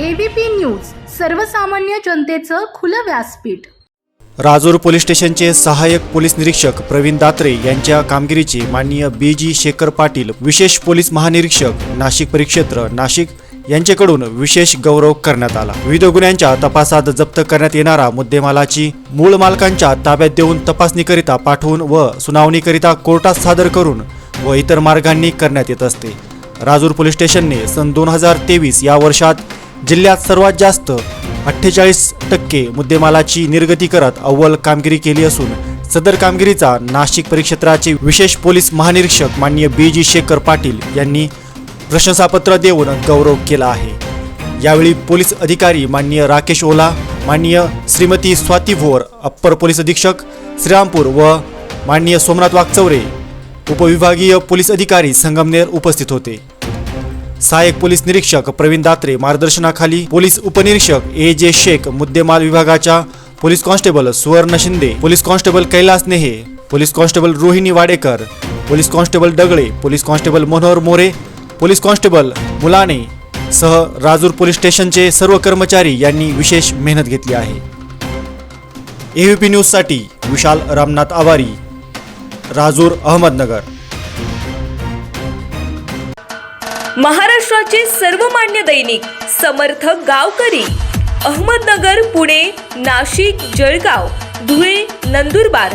ABP news सर्वसामान्य जनतेचं खुलं व्यासपीठ. राजूर पोलीस स्टेशनचे सहाय्यक पोलीस निरीक्षक प्रवीण दात्रे यांच्या कामगिरीचे माननीय बी जी शेखर पाटील विशेष पोलीस महानिरीक्षक नाशिक परिक्षेत्र नाशिक यांच्याकडून विशेष गौरव करण्यात आला. विविध गुन्ह्यांच्या तपासात जप्त करण्यात येणारा मुद्देमालाची मूळ मालकांच्या ताब्यात देऊन तपासणीकरिता पाठवून व सुनावणीकरिता कोर्टात सादर करून व इतर मार्गांनी करण्यात येत असते. राजूर पोलीस स्टेशनने सन दोन हजार तेवीस या वर्षात जिल्ह्यात सर्वात जास्त अठ्ठेचाळीस टक्के मुद्देमालाची निर्गती करत अव्वल कामगिरी केली असून सदर कामगिरीचा नाशिक परिक्षेत्राचे विशेष पोलीस महानिरीक्षक माननीय बी जी शेखर पाटील यांनी प्रशंसापत्र देऊन गौरव केला आहे. यावेळी पोलीस अधिकारी माननीय राकेश ओला माननीय श्रीमती स्वाती भोर अप्पर पोलीस अधीक्षक श्रीरामपूर व माननीय सोमनाथ वागचौरे उपविभागीय पोलीस अधिकारी संगमनेर उपस्थित होते. सहाय्यक पोलीस निरीक्षक प्रवीण दात्रे मार्गदर्शनाखाली पोलीस उपनिरीक्षक ए जे शेख मुद्देमाल विभागाच्या पोलीस कॉन्स्टेबल सुवर्ण Shinde police constable Kailas Nehe police constable Rohini Wadekar police constable Dagale police constable Manohar More police constable Mulane सह राजूर पोलीस स्टेशनचे सर्व कर्मचारी यांनी विशेष मेहनत घेतली आहे. एव्हीपी न्यूजसाठी विशाल रामनाथ आवारी राजूर अहमदनगर. महाराष्ट्राचे सर्वमान्य दैनिक समर्थ गावकरी अहमदनगर पुणे नाशिक जळगाव धुळे नंदुरबार